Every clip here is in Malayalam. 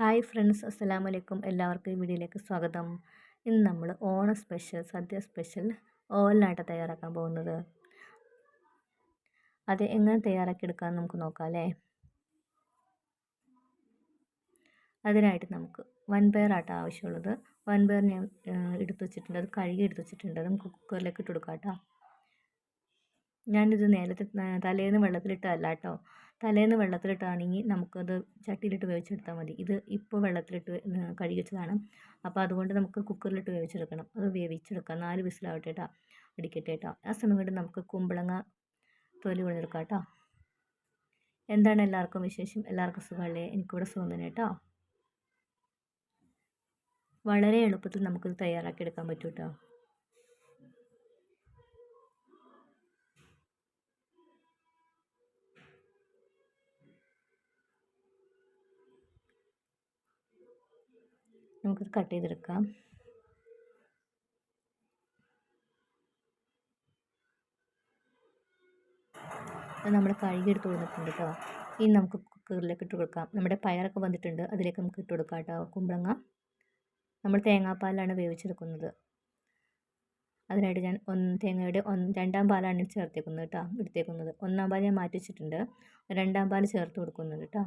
ഹായ് ഫ്രണ്ട്സ് അസ്സലാമു അലൈക്കും എല്ലാവർക്കും ഈ വീഡിയോയിലേക്ക് സ്വാഗതം. ഇന്ന് നമ്മൾ ഓണ സ്പെഷ്യൽ സദ്യ സ്പെഷ്യൽ ഓലിനായിട്ട് തയ്യാറാക്കാൻ പോകുന്നത്. അത് എങ്ങനെ തയ്യാറാക്കി എടുക്കാൻ നമുക്ക് നോക്കാം അല്ലേ? അതിനായിട്ട് നമുക്ക് വൻപയറാട്ട ആവശ്യമുള്ളത്. വൻപയർ ഞാൻ എടുത്തു വെച്ചിട്ടുണ്ട്. അത് കഴുകി എടുത്തു വെച്ചിട്ടുണ്ട്. നമുക്ക് കുക്കറിലേക്ക് ഇട്ട് കൊടുക്കാം കേട്ടോ. ഞാനിത് നേരത്തെ തലേന്ന് വെള്ളത്തിലിട്ടല്ല കേട്ടോ. തലേന്ന് വെള്ളത്തിലിട്ടാണെങ്കിൽ നമുക്കത് ചട്ടിയിലിട്ട് വേവിച്ചെടുത്താൽ മതി. ഇത് ഇപ്പോൾ വെള്ളത്തിലിട്ട് കഴുകി വെച്ചതാണ് അപ്പോൾ അതുകൊണ്ട് നമുക്ക് കുക്കറിലിട്ട് വേവിച്ചെടുക്കണം. അത് വേവിച്ചെടുക്കാം. നാല് വിസിലാവട്ടെ കേട്ടോ അടിക്കട്ടെ കേട്ടോ ആ സമയം കൊണ്ട് നമുക്ക് കുമ്പളങ്ങ തൊലി കൊണ്ടെടുക്കാം കേട്ടോ എന്താണ് എല്ലാവർക്കും വിശേഷം? എല്ലാവർക്കും സുഖമല്ലേ? എനിക്കിവിടെ സുഖം തന്നെ കേട്ടോ വളരെ എളുപ്പത്തിൽ നമുക്കിത് തയ്യാറാക്കി എടുക്കാൻ പറ്റും കേട്ടോ നമുക്കത് കട്ട് ചെയ്തെടുക്കാം. അത് നമ്മൾ കഴുകിയെടുത്ത് കൊടുത്തിട്ടുണ്ട് കേട്ടോ ഇനി നമുക്ക് കുക്കറിലേക്ക് ഇട്ട് കൊടുക്കാം. നമ്മുടെ പയറൊക്കെ വന്നിട്ടുണ്ട്. അതിലേക്ക് നമുക്ക് ഇട്ട് കൊടുക്കാം കേട്ടോ കുമ്പളങ്ങ. നമ്മൾ തേങ്ങാപ്പാലാണ് വേവിച്ചെടുക്കുന്നത്. അതിനായിട്ട് ഞാൻ ഒന്ന് തേങ്ങയുടെ ഒന്ന് രണ്ടാം പാലാണ് ചേർത്തേക്കുന്നത് കേട്ടോ എടുത്തേക്കുന്നത്. ഒന്നാം പാൽ ഞാൻ മാറ്റി വെച്ചിട്ടുണ്ട്. രണ്ടാം പാൽ ചേർത്ത് കൊടുക്കുന്നുണ്ട് കേട്ടോ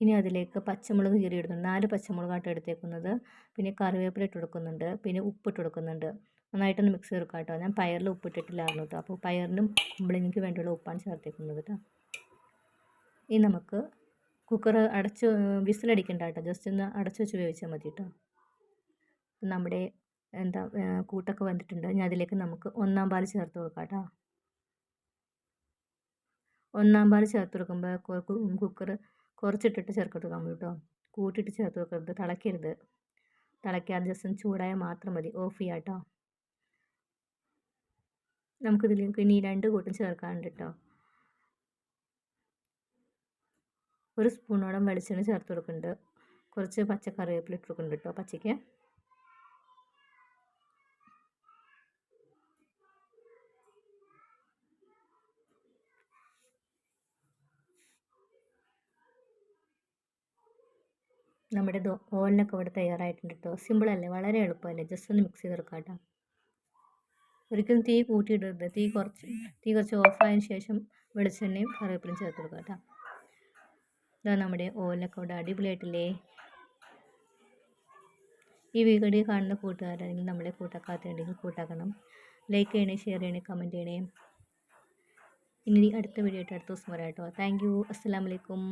ഇനി അതിലേക്ക് പച്ചമുളക് കീറി ഇടുന്നുണ്ട് നാല് പച്ചമുളകായിട്ട് എടുത്തേക്കുന്നത്. പിന്നെ കറിവേപ്പില ഇട്ട് കൊടുക്കുന്നുണ്ട്. പിന്നെ ഉപ്പ് ഉപ്പിട്ട് കൊടുക്കുന്നുണ്ട്. നന്നായിട്ടൊന്ന് മിക്സ് ചെയ്ത് കേട്ടോ ഞാൻ പയറിൽ ഉപ്പിട്ടിട്ടില്ലായിരുന്നു കേട്ടോ അപ്പോൾ പയറിനും കുമ്പളങ്ങിക്ക് വേണ്ടിയുള്ള ഉപ്പാണ് ചേർത്തേക്കുന്നത് കേട്ടോ ഇനി നമുക്ക് കുക്കർ അടച്ച് വിസിലടിക്കണ്ട കേട്ടോ ജസ്റ്റ് ഒന്ന് അടച്ചു വെച്ച് വേവിച്ചാൽ മതി കേട്ടോ നമ്മുടെ എന്താ കൂട്ടൊക്കെ വന്നിട്ടുണ്ട്. ഞാൻ അതിലേക്ക് നമുക്ക് ഒന്നാം പാൽ ചേർത്ത് കൊടുക്കാം കേട്ടോ ഒന്നാം പാൽ ചേർത്ത് കൊടുക്കുമ്പോൾ കുക്കർ കുറച്ചിട്ടിട്ട് നമ്മൾ കേട്ടോ കൂട്ടിയിട്ട് ചേർത്ത് വെക്കരുത്. തിളയ്ക്കരുത് തിളയ്ക്കാതെ ജസ്റ്റ് ചൂടായ മാത്രം മതി. ഓഫ് ചെയ്യാം കേട്ടോ നമുക്കിതിലേക്ക് ഇനി രണ്ട് കൂട്ടം ചേർക്കാനുണ്ട് കേട്ടോ ഒരു സ്പൂണോളം വെളിച്ചെണ്ണ ചേർത്ത് കൊടുക്കുന്നുണ്ട്. കുറച്ച് പച്ചക്കറിവേപ്പില ഇട്ട് കൊടുക്കുന്നുണ്ട് കേട്ടോ പച്ചയ്ക്ക്. നമ്മുടെ ഓലിനൊക്കെ ഇവിടെ തയ്യാറായിട്ടുണ്ട് കേട്ടോ സിമ്പിളല്ലേ? വളരെ എളുപ്പമല്ലേ? ജസ്റ്റ് ഒന്ന് മിക്സ് ചെയ്തെടുക്കാം കേട്ടോ ഒരിക്കലും തീ കൂട്ടിയിടരുത്. തീ കുറച്ച് തീ കുറച്ച് ഓഫായതിന് ശേഷം വെളിച്ചെണ്ണയും കറിവേപ്പിലും ചേർത്ത് കൊടുക്കാം കേട്ടോ ഇതാ നമ്മുടെ ഓലിനൊക്കെ ഇവിടെ അടിപൊളിയായിട്ടില്ലേ? ഈ വീഡിയോ കാണുന്ന കൂട്ടുകാരാണെങ്കിൽ നമ്മളെ കൂട്ടാക്കാത്തുണ്ടെങ്കിൽ കൂട്ടാക്കണം. ലൈക്ക് ചെയ്യണേ ഷെയർ ചെയ്യണേ കമന്റ് ചെയ്യണേ. ഇനി അടുത്ത വീഡിയോ ആയിട്ട് അടുത്ത ദിവസം വരാം കേട്ടോ താങ്ക് യു അസ്സാം വലൈക്കും